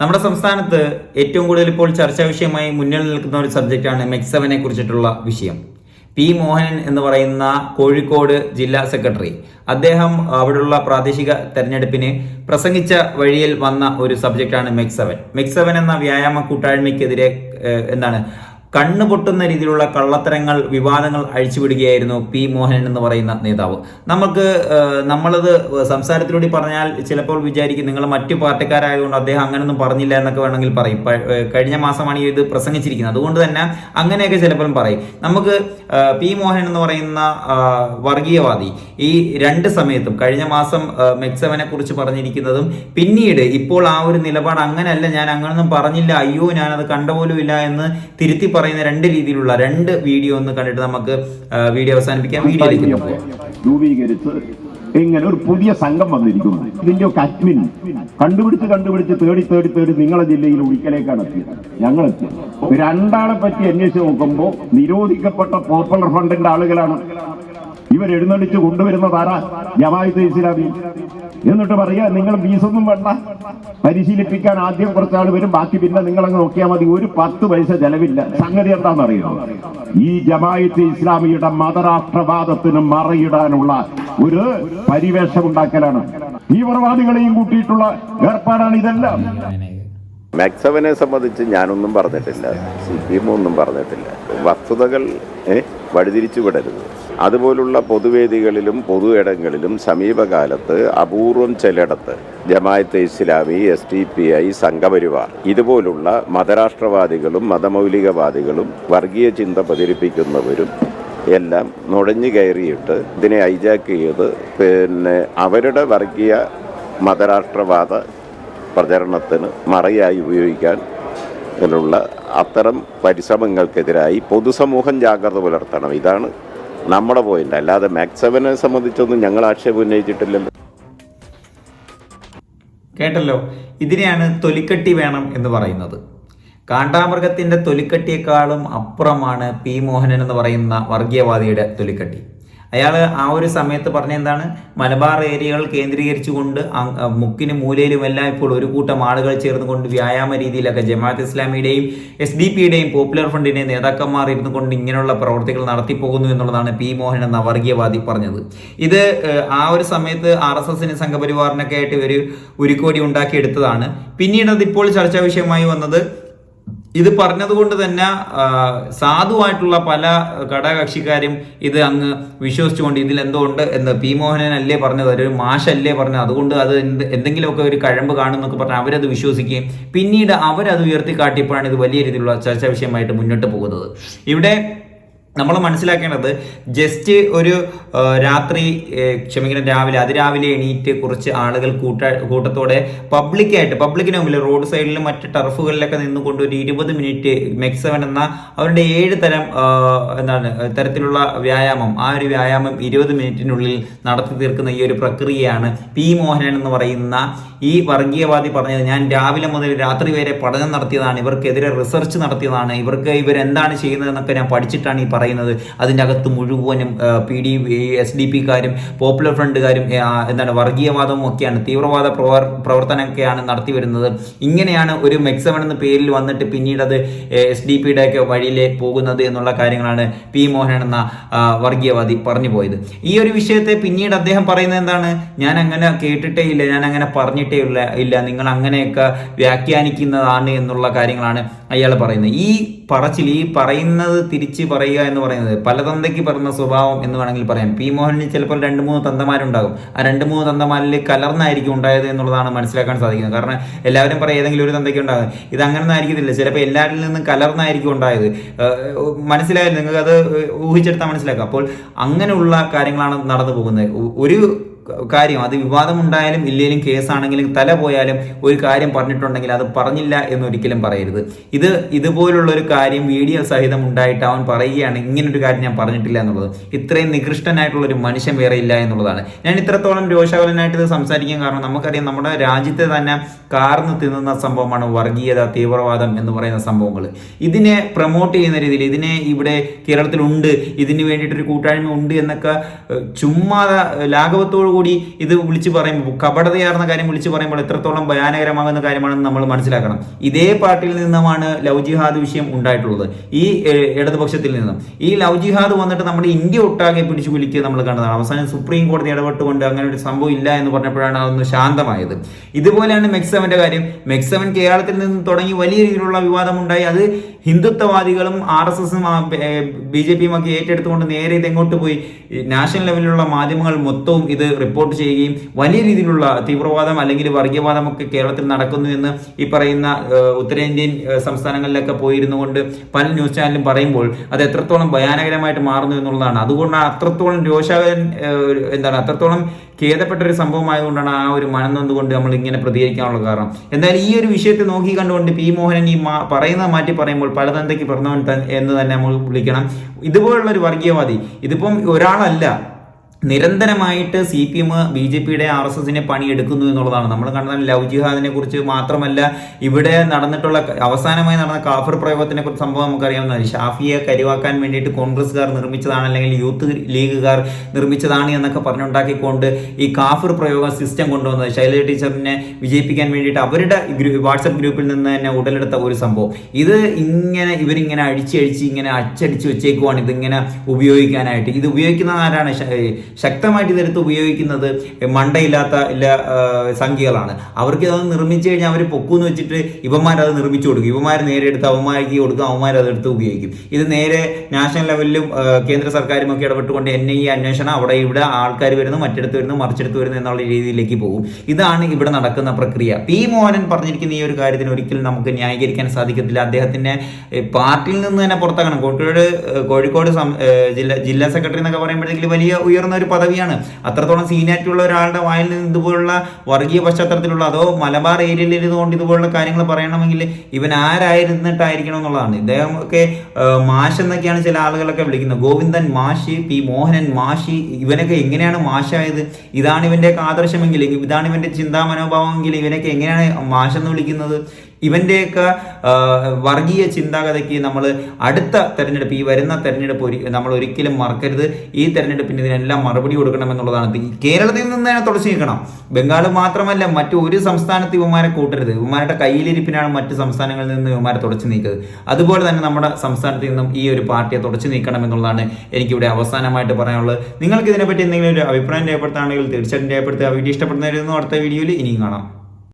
നമ്മുടെ സംസ്ഥാനത്ത് ഏറ്റവും കൂടുതൽ ഇപ്പോൾ ചർച്ചാ വിഷയമായി മുന്നിൽ നിൽക്കുന്ന ഒരു സബ്ജക്റ്റാണ് മെക്സവനെ കുറിച്ചിട്ടുള്ള വിഷയം. പി മോഹനൻ എന്ന് പറയുന്ന കോഴിക്കോട് ജില്ലാ സെക്രട്ടറി. അദ്ദേഹം അവിടെയുള്ള പ്രാദേശിക തെരഞ്ഞെടുപ്പിന് പ്രസംഗിച്ച വഴിയിൽ വന്ന ഒരു സബ്ജക്റ്റാണ് മെക്സവൻ. മെക്സവൻ എന്ന വ്യായാമ കൂട്ടായ്മയ്ക്കെതിരെ എന്താണ് കണ്ണു പൊട്ടുന്ന രീതിയിലുള്ള കള്ളത്തരങ്ങൾ വിവാദങ്ങൾ അഴിച്ചുവിടുകയായിരുന്നു പി മോഹനൻ എന്ന് പറയുന്ന നേതാവ്. നമുക്ക് നമ്മളത് സംസാരത്തിലൂടെ പറഞ്ഞാൽ ചിലപ്പോൾ വിചാരിക്കും നിങ്ങൾ മറ്റു പാർട്ടിക്കാരായതുകൊണ്ട് അദ്ദേഹം അങ്ങനൊന്നും പറഞ്ഞില്ല എന്നൊക്കെ വേണമെങ്കിൽ പറയും. കഴിഞ്ഞ മാസമാണ് ഇത് പ്രസംഗിച്ചിരിക്കുന്നത്. അതുകൊണ്ട് തന്നെ അങ്ങനെയൊക്കെ ചിലപ്പോഴും പറയും. നമുക്ക് പി മോഹൻ എന്ന് പറയുന്ന വർഗീയവാദി ഈ രണ്ട് സമയത്തും കഴിഞ്ഞ മാസം മെക്സവനെ കുറിച്ച് പറഞ്ഞിരിക്കുന്നതും പിന്നീട് ഇപ്പോൾ ആ ഒരു നിലപാട് അങ്ങനെയല്ല ഞാൻ അങ്ങനൊന്നും പറഞ്ഞില്ല അയ്യോ ഞാനത് കണ്ടുപോലുമില്ല എന്ന് തിരുത്തി പറയുന്ന രണ്ട് രീതിയിലുള്ള രണ്ട് വീഡിയോ ഒന്ന് കണ്ടിട്ട് നമുക്ക് വീഡിയോ അവസാനിപ്പിക്കാം. വീഡിയോയിലേക്ക് രൂപീകരിച്ച് ഇങ്ങനെ ഒരു പുതിയ സംഘം വന്നിരിക്കുന്നു. ഇതിന്റെ ഒക്കെ അഡ്മിൻ കണ്ടുപിടിച്ച് കണ്ടുപിടിച്ച് തേടി തേടി തേടി നിങ്ങളെ ജില്ലയിൽ ഒരിക്കലേക്കാണ് എത്തിയത്. ഞങ്ങൾ എത്തിയത്. രണ്ടാളെ പറ്റി അന്വേഷിച്ച് നോക്കുമ്പോൾ നിരോധിക്കപ്പെട്ട പോപ്പുലർ ഫണ്ടിന്റെ ആളുകളാണ് ഇവരെഴുന്നള്ളിച്ച് കൊണ്ടുവരുന്നതാരാ ജമായത്ത് ഇസ്ലാമി. എന്നിട്ട് പറയാ നിങ്ങൾ ഫീസൊന്നും വേണ്ട. പരിശീലിപ്പിക്കാൻ ആദ്യം കുറച്ചാൾ വരും. ബാക്കി പിന്നെ നിങ്ങൾ അങ്ങ് നോക്കിയാൽ മതി. ഒരു പത്ത് പൈസ ചെലവില്ല. സംഗതി എന്താണെന്നറിയോ ഈ ജമായത്ത് ഇസ്ലാമിയുടെ മതരാഷ്ട്രവാദത്തിന് മറയിടാനുള്ള ഒരു പരിവേഷം ഉണ്ടാക്കലാണ്. തീവ്രവാദികളെയും കൂട്ടിയിട്ടുള്ള ഏർപ്പാടാണ് ഇതെല്ലാം. മാക്സവനെ സംബന്ധിച്ച് ഞാനൊന്നും പറഞ്ഞിട്ടില്ല. സി പി എം ഒന്നും പറഞ്ഞിട്ടില്ല. വസ്തുതകൾ വഴിതിരിച്ചു വിടരുത് അതുപോലുള്ള പൊതുവേദികളിലും പൊതു ഇടങ്ങളിലും സമീപകാലത്ത് അപൂർവം ചിലയിടത്ത് Jamaat Islami S T P I Sangh Parivar ഇതുപോലുള്ള മതരാഷ്ട്രവാദികളും മതമൗലികവാദികളും വർഗീയ ചിന്ത പ്രചരിപ്പിക്കുന്നവരും എല്ലാം നുഴഞ്ഞു കയറിയിട്ട് ഇതിനെ ഹൈജാക്ക് ചെയ്ത് പിന്നെ അവരുടെ വർഗീയ മതരാഷ്ട്രവാദ പ്രചരണത്തിന് മറയായി ഉപയോഗിക്കാൻ ഉള്ള അത്തരം പരിശ്രമങ്ങൾക്കെതിരായി പൊതുസമൂഹം ജാഗ്രത പുലർത്തണം. ഇതാണ് നമ്മുടെ പോയിന്റ്. അല്ലാതെ മാക്സവനെ സംബന്ധിച്ചൊന്നും ഞങ്ങൾ ആക്ഷേപം ഉന്നയിച്ചിട്ടില്ലല്ലോ. കേട്ടല്ലോ? ഇതിനെയാണ് തൊലിക്കട്ടി വേണം എന്ന് പറയുന്നത്. കാണ്ടാമൃഗത്തിന്റെ തൊലിക്കട്ടിയേക്കാളും അപ്പുറമാണ് പി മോഹനൻ എന്ന് പറയുന്ന വർഗീയവാദിയുടെ തൊലിക്കട്ടി. അയാൾ ആ ഒരു സമയത്ത് പറഞ്ഞ എന്താണ്? മലബാർ ഏരിയകൾ കേന്ദ്രീകരിച്ചുകൊണ്ട് മുക്കിനും മൂലയിലുമെല്ലാം ഇപ്പോൾ ഒരു കൂട്ടം ആളുകൾ ചേർന്നുകൊണ്ട് വ്യായാമ രീതിയിലൊക്കെ ജമാഅത്ത് ഇസ്ലാമിയുടെയും എസ് ഡി പിയുടെയും പോപ്പുലർ ഫ്രണ്ടിന്റെയും നേതാക്കന്മാർ ഇരുന്നു കൊണ്ട് ഇങ്ങനെയുള്ള പ്രവർത്തികൾ നടത്തിപ്പോകുന്നു എന്നുള്ളതാണ് പി മോഹൻ എന്ന വർഗീയവാദി പറഞ്ഞത്. ഇത് ആ ഒരു സമയത്ത് ആർ എസ് എസിന് സംഘപരിവാറിനൊക്കെ ആയിട്ട് ഒരു ഉരുക്കോടി ഉണ്ടാക്കിയെടുത്തതാണ്. പിന്നീട് അതിപ്പോൾ ചർച്ചാ വിഷയമായി വന്നത് ഇത് പറഞ്ഞതുകൊണ്ട് തന്നെ സാധുവായിട്ടുള്ള പല ഘടകകക്ഷിക്കാരും ഇത് അങ്ങ് വിശ്വസിച്ചുകൊണ്ട് ഇതിൽ എന്തോ ഉണ്ട് എന്ന് പി മോഹനൻ അല്ലേ പറഞ്ഞത് ഒരു മാഷല്ലേ പറഞ്ഞത് അതുകൊണ്ട് അത് എന്ത് എന്തെങ്കിലുമൊക്കെ ഒരു കഴമ്പ് കാണുമെന്നൊക്കെ പറഞ്ഞ് അവരത് വിശ്വസിക്കുകയും പിന്നീട് അവരത് ഉയർത്തി കാട്ടിയപ്പോഴാണ് ഇത് വലിയ രീതിയിലുള്ള ചർച്ചാ വിഷയമായിട്ട് മുന്നോട്ട് പോകുന്നത്. ഇവിടെ നമ്മൾ മനസ്സിലാക്കേണ്ടത് ജസ്റ്റ് ഒരു രാത്രി ക്ഷമിക്കണം രാവിലെ അതിരാവിലെ എണീറ്റ് കുറച്ച് ആളുകൾ കൂട്ട കൂട്ടത്തോടെ പബ്ലിക്കായിട്ട് പബ്ലിക്കിന് മുമ്പിൽ റോഡ് സൈഡിലും മറ്റ് ടർഫുകളിലൊക്കെ നിന്നുകൊണ്ട് ഒരു ഇരുപത് മിനിറ്റ് മെക്സവൻ എന്ന അവരുടെ ഏഴ് തരം എന്താണ് തരത്തിലുള്ള വ്യായാമം ആ ഒരു വ്യായാമം ഇരുപത് മിനിറ്റിനുള്ളിൽ നടത്തി തീർക്കുന്ന ഈ ഒരു പ്രക്രിയയാണ് പി മോഹനൻ എന്ന് പറയുന്ന ഈ വർഗീയവാദി പറഞ്ഞത്. ഞാൻ രാവിലെ മുതൽ രാത്രി വരെ പഠനം നടത്തിയതാണ് ഇവർക്കെതിരെ റിസർച്ച് നടത്തിയതാണ് ഇവർക്ക് ഇവരെന്താണ് ചെയ്യുന്നതെന്നൊക്കെ ഞാൻ പഠിച്ചിട്ടാണ് ഈ പറയുന്നത്. അതിന്റെ അകത്ത് മുഴുവനും പി ഡി എസ് ഡി പിക്കാരും പോപ്പുലർ ഫ്രണ്ടുകാരും എന്താണ് വർഗീയവാദവും ഒക്കെയാണ്. തീവ്രവാദ പ്രവർ പ്രവർത്തനമൊക്കെയാണ് നടത്തി വരുന്നത്. ഇങ്ങനെയാണ് ഒരു മെക്സവൺ എന്ന പേരിൽ വന്നിട്ട് പിന്നീട് അത് എസ് ഡി പിയുടെ ഒക്കെ വഴിയിലെ പോകുന്നത് എന്നുള്ള കാര്യങ്ങളാണ് പി മോഹൻ എന്ന വർഗീയവാദി പറഞ്ഞു പോയത്. ഈ ഒരു വിഷയത്തെ പിന്നീട് അദ്ദേഹം പറയുന്നത് എന്താണ്? ഞാൻ അങ്ങനെ കേട്ടിട്ടേ ഇല്ല ഞാൻ അങ്ങനെ പറഞ്ഞിട്ടേ ഇല്ല ഇല്ല നിങ്ങൾ അങ്ങനെയൊക്കെ വ്യാഖ്യാനിക്കുന്നതാണ് എന്നുള്ള കാര്യങ്ങളാണ് അയാൾ പറയുന്നത്. ഈ പറച്ചിൽ ഈ പറയുന്നത് തിരിച്ച് പറയുക എന്ന് പറയുന്നത് പല തന്തയ്ക്ക് പറഞ്ഞ സ്വഭാവം എന്ന് വേണമെങ്കിൽ പറയാം. പി മോഹനിൽ ചിലപ്പോൾ രണ്ട് മൂന്ന് തന്തമാരുണ്ടാകും. ആ രണ്ട് മൂന്ന് തന്തമാരിൽ കലർന്നായിരിക്കും ഉണ്ടായത് എന്നുള്ളതാണ് മനസ്സിലാക്കാൻ സാധിക്കുന്നത്. കാരണം എല്ലാവരും പറയും ഏതെങ്കിലും ഒരു തന്തയ്ക്ക് ഉണ്ടാകും. ഇത് അങ്ങനെ ആയിരിക്കത്തില്ല. ചിലപ്പോൾ എല്ലാവരിൽ നിന്നും കലർന്നായിരിക്കും ഉണ്ടായത്. ഏഹ് മനസ്സിലായാലും നിങ്ങൾക്ക് അത് ഊഹിച്ചെടുത്താൽ മനസ്സിലാക്കാം. അപ്പോൾ അങ്ങനെയുള്ള കാര്യങ്ങളാണ് നടന്നു പോകുന്നത്. ഒരു കാര്യം. അത് വിവാദമുണ്ടായാലും ഇല്ലെങ്കിലും കേസാണെങ്കിലും തല പോയാലും ഒരു കാര്യം പറഞ്ഞിട്ടുണ്ടെങ്കിൽ അത് പറഞ്ഞില്ല എന്നൊരിക്കലും പറയരുത്. ഇത് ഇതുപോലുള്ള ഒരു കാര്യം വീഡിയോ സഹിതം ഉണ്ടായിട്ട് അവൻ പറയുകയാണ് ഇങ്ങനൊരു കാര്യം ഞാൻ പറഞ്ഞിട്ടില്ല എന്നുള്ളത്. ഇത്രയും നികൃഷ്ടനായിട്ടുള്ള ഒരു മനുഷ്യൻ വേറെ ഇല്ല എന്നുള്ളതാണ്. ഞാൻ ഇത്രത്തോളം രോഷാകുലനായിട്ട് ഇത് സംസാരിക്കാൻ കാരണം നമുക്കറിയാം നമ്മുടെ രാജ്യത്തെ തന്നെ കാർന്ന് തിന്നുന്ന സംഭവമാണ് വർഗീയത തീവ്രവാദം എന്ന് പറയുന്ന സംഭവങ്ങൾ. ഇതിനെ പ്രൊമോട്ട് ചെയ്യുന്ന രീതിയിൽ ഇതിനെ ഇവിടെ കേരളത്തിലുണ്ട് ഇതിന് വേണ്ടിയിട്ടൊരു കൂട്ടായ്മ ഉണ്ട് എന്നൊക്കെ ചുമ്മാ ലാഘവത്തോടു കൂടി ഇത് വിളിച്ചു പറയുമ്പോൾ കപടതയാർന്ന കാര്യം വിളിച്ചു പറയുമ്പോൾ എത്രത്തോളം ഭയാനകരമാകുന്ന കാര്യമാണെന്ന് നമ്മൾ മനസ്സിലാക്കണം. ഇതേ പാർട്ടിയിൽ നിന്നുമാണ് ലവ് ജിഹാദ് വിഷയം ഉണ്ടായിട്ടുള്ളത്. ഈ ഇടതുപക്ഷത്തിൽ നിന്നും. ഈ ലവ് ജിഹാദ് വന്നിട്ട് നമ്മുടെ ഇന്ത്യ ഒട്ടാകെ പിടിച്ചു കുലിക്കുക നമ്മൾ കണ്ടതാണ്. അവസാനം സുപ്രീം കോടതി ഇടപെട്ടുകൊണ്ട് അങ്ങനെ ഒരു സംഭവം ഇല്ല എന്ന് പറഞ്ഞപ്പോഴാണ് അതൊന്ന് ശാന്തമായത്. ഇതുപോലെയാണ് മെക്സവന്റെ കാര്യം. മെക്സവൻ കേരളത്തിൽ നിന്ന് തുടങ്ങി വലിയ രീതിയിലുള്ള വിവാദമുണ്ടായി. അത് ഹിന്ദുത്വവാദികളും ആർ എസ് എസും ബി ജെ പിയും ഒക്കെ ഏറ്റെടുത്തുകൊണ്ട് നേരെ ഇത് എങ്ങോട്ട് പോയി നാഷണൽ ലെവലിലുള്ള മാധ്യമങ്ങൾ മൊത്തവും ഇത് റിപ്പോർട്ട് ചെയ്യുകയും വലിയ രീതിയിലുള്ള തീവ്രവാദം അല്ലെങ്കിൽ വർഗീയവാദം ഒക്കെ കേരളത്തിൽ നടക്കുന്നു എന്ന് ഈ പറയുന്ന ഉത്തരേന്ത്യൻ സംസ്ഥാനങ്ങളിലൊക്കെ പോയിരുന്നു കൊണ്ട് പല ന്യൂസ് ചാനലും പറയുമ്പോൾ അത് എത്രത്തോളം ഭയാനകരമായിട്ട് മാറുന്നു എന്നുള്ളതാണ്. അതുകൊണ്ടാണ് അത്രത്തോളം രോഷാകരൻ എന്താണ് അത്രത്തോളം ഖേദപ്പെട്ട ഒരു സംഭവമായതുകൊണ്ടാണ് ആ ഒരു മനം നമ്മൾ ഇങ്ങനെ പ്രതികരിക്കാനുള്ള കാരണം. എന്തായാലും ഈ ഒരു വിഷയത്തെ നോക്കി കണ്ടുകൊണ്ട് പി. മോഹനൻ ഈ പറയുന്നത് മാറ്റി പറയുമ്പോൾ പലതന്തയ്ക്ക് പിറന്നവൻ തൻ എന്ന് തന്നെ നമ്മൾ വിളിക്കണം. ഇതുപോലുള്ള ഒരു വർഗീയവാദി ഇതിപ്പം ഒരാളല്ല നിരന്തരമായിട്ട് C P M B J പിയുടെ ആർ എസ് എസിനെ പണിയെടുക്കുന്നു എന്നുള്ളതാണ്. നമ്മൾ കണ്ട ലവ് ജിഹാദിനെ കുറിച്ച് മാത്രമല്ല ഇവിടെ നടന്നിട്ടുള്ള അവസാനമായി നടന്ന കാഫർ പ്രയോഗത്തിനെ കുറിച്ച് സംഭവം നമുക്കറിയാവുന്നതാണ്. ഷാഫിയെ കരിവാക്കാൻ വേണ്ടിയിട്ട് കോൺഗ്രസ്സുകാർ നിർമ്മിച്ചതാണ് അല്ലെങ്കിൽ യൂത്ത് ലീഗുകാർ നിർമ്മിച്ചതാണ് എന്നൊക്കെ പറഞ്ഞുണ്ടാക്കിക്കൊണ്ട് ഈ കാഫർ പ്രയോഗ സിസ്റ്റം കൊണ്ടുവന്നത്. ശൈലജ ടീച്ചറിനെ വിജയിപ്പിക്കാൻ വേണ്ടിയിട്ട് അവരുടെ വാട്സപ്പ് ഗ്രൂപ്പിൽ നിന്ന് തന്നെ ഉടലെടുത്ത ഒരു സംഭവം. ഇത് ഇങ്ങനെ ഇവരിങ്ങനെ അഴിച്ചഴിച്ച് ഇങ്ങനെ അച്ചടിച്ച് വെച്ചേക്കുവാണ്. ഇതിങ്ങനെ ഉപയോഗിക്കാനായിട്ട്. ഇത് ഉപയോഗിക്കുന്ന ആരാണ്? ശക്തമായിട്ട് ഇതെടുത്ത് ഉപയോഗിക്കുന്നത് മണ്ടയില്ലാത്ത സംഖ്യകളാണ്. അവർക്ക് അത് നിർമ്മിച്ചു കഴിഞ്ഞാൽ അവർ പൊക്കൂന്ന് വെച്ചിട്ട് ഇവന്മാർ അത് നിർമ്മിച്ചു കൊടുക്കും. ഇവന്മാർ നേരെ എടുത്ത് അവന്മാർക്ക് കൊടുക്കും അവന്മാർ അത് എടുത്ത് ഉപയോഗിക്കും. ഇത് നേരെ നാഷണൽ ലെവലിലും കേന്ദ്ര സർക്കാരും ഒക്കെ ഇടപെട്ടുകൊണ്ട് എൻ ഐ അന്വേഷണം അവിടെ ഇവിടെ ആൾക്കാർ വരുന്നു മറ്റിടത്ത് വരുന്നു മറിച്ചെടുത്ത് വരുന്നു എന്നുള്ള രീതിയിലേക്ക് പോകും. ഇതാണ് ഇവിടെ നടക്കുന്ന പ്രക്രിയ. പി മോഹനൻ പറഞ്ഞിരിക്കുന്ന ഈ ഒരു കാര്യത്തിന് ഒരിക്കലും നമുക്ക് ന്യായീകരിക്കാൻ സാധിക്കത്തില്ല. അദ്ദേഹത്തിന്റെ പാർട്ടിയിൽ നിന്ന് തന്നെ പുറത്താക്കണം കോഴിക്കോട് കോഴിക്കോട് ജില്ലാ ജില്ലാ സെക്രട്ടറി എന്നൊക്കെ പറയുമ്പോഴത്തേക്ക് വലിയ ഉയർന്ന ഒരു പദവിയാണ്. അത്രത്തോളം സീനിയാരിറ്റി ഉള്ള ഒരാളുടെ വായിൽ നിന്ന് ഇതുപോലുള്ള വർഗീയ പശ്ചാത്തലത്തിലുള്ള അതോ മലബാർ ഏരിയയിൽ ഇരുന്നുകൊണ്ട് ഇതുപോലുള്ള കാര്യങ്ങൾ പറയണമെങ്കിൽ ഇവൻ ആരായിരുന്നിട്ടായിരിക്കണം എന്നുള്ളതാണ് ഇദ്ദേഹം ഒക്കെ മാഷ് എന്നൊക്കെയാണ് ചില ആളുകളൊക്കെ വിളിക്കുന്നത്. ഗോവിന്ദൻ മാഷി പി. മോഹനൻ മാഷി ഇവനൊക്കെ എങ്ങനെയാണ് മാഷായത്? ഇതാണ് ഇവന്റെ ആദർശമെങ്കിൽ ഇതാണ് ഇവന്റെ ചിന്താ മനോഭാവമെങ്കിൽ ഇവനൊക്കെ എങ്ങനെയാണ് മാഷെന്ന് വിളിക്കുന്നത്? ഇവന്റെയൊക്കെ ആ, വർഗീയ ചിന്താഗതിക്ക് നമ്മൾ അടുത്ത തെരഞ്ഞെടുപ്പ് ഈ വരുന്ന തെരഞ്ഞെടുപ്പ് ഒരു നമ്മൾ ഒരിക്കലും മറക്കരുത്. ഈ തെരഞ്ഞെടുപ്പിന് ഇതിനെല്ലാം മറുപടി കൊടുക്കണം എന്നുള്ളതാണ് കേരളത്തിൽ നിന്ന് തന്നെ തുടച്ചു നീക്കണം. ബംഗാൾ മാത്രമല്ല മറ്റു ഒരു സംസ്ഥാനത്ത് ഇവന്മാരെ കൂട്ടരുത്. ഇവന്മാരുടെ കയ്യിലിരിപ്പിനാണ് മറ്റു സംസ്ഥാനങ്ങളിൽ നിന്ന് ഇവന്മാരെ തുടച്ചു നീക്കുന്നത് അതുപോലെ തന്നെ നമ്മുടെ സംസ്ഥാനത്ത് നിന്നും ഈ ഒരു പാർട്ടിയെ തുടച്ചു നീക്കണം എന്നുള്ളതാണ് എനിക്കിവിടെ അവസാനമായിട്ട് പറയാനുള്ളത്. നിങ്ങൾക്ക് ഇതിനെപ്പറ്റി എന്തെങ്കിലും ഒരു അഭിപ്രായം രേഖപ്പെടുത്തുകയാണെങ്കിൽ തീർച്ചയായിട്ടും രേഖപ്പെടുത്തുക. വീഡിയോ ഇഷ്ടപ്പെടുന്നവരുന്നു അടുത്ത വീഡിയോയിൽ ഇനിയും കാണാം.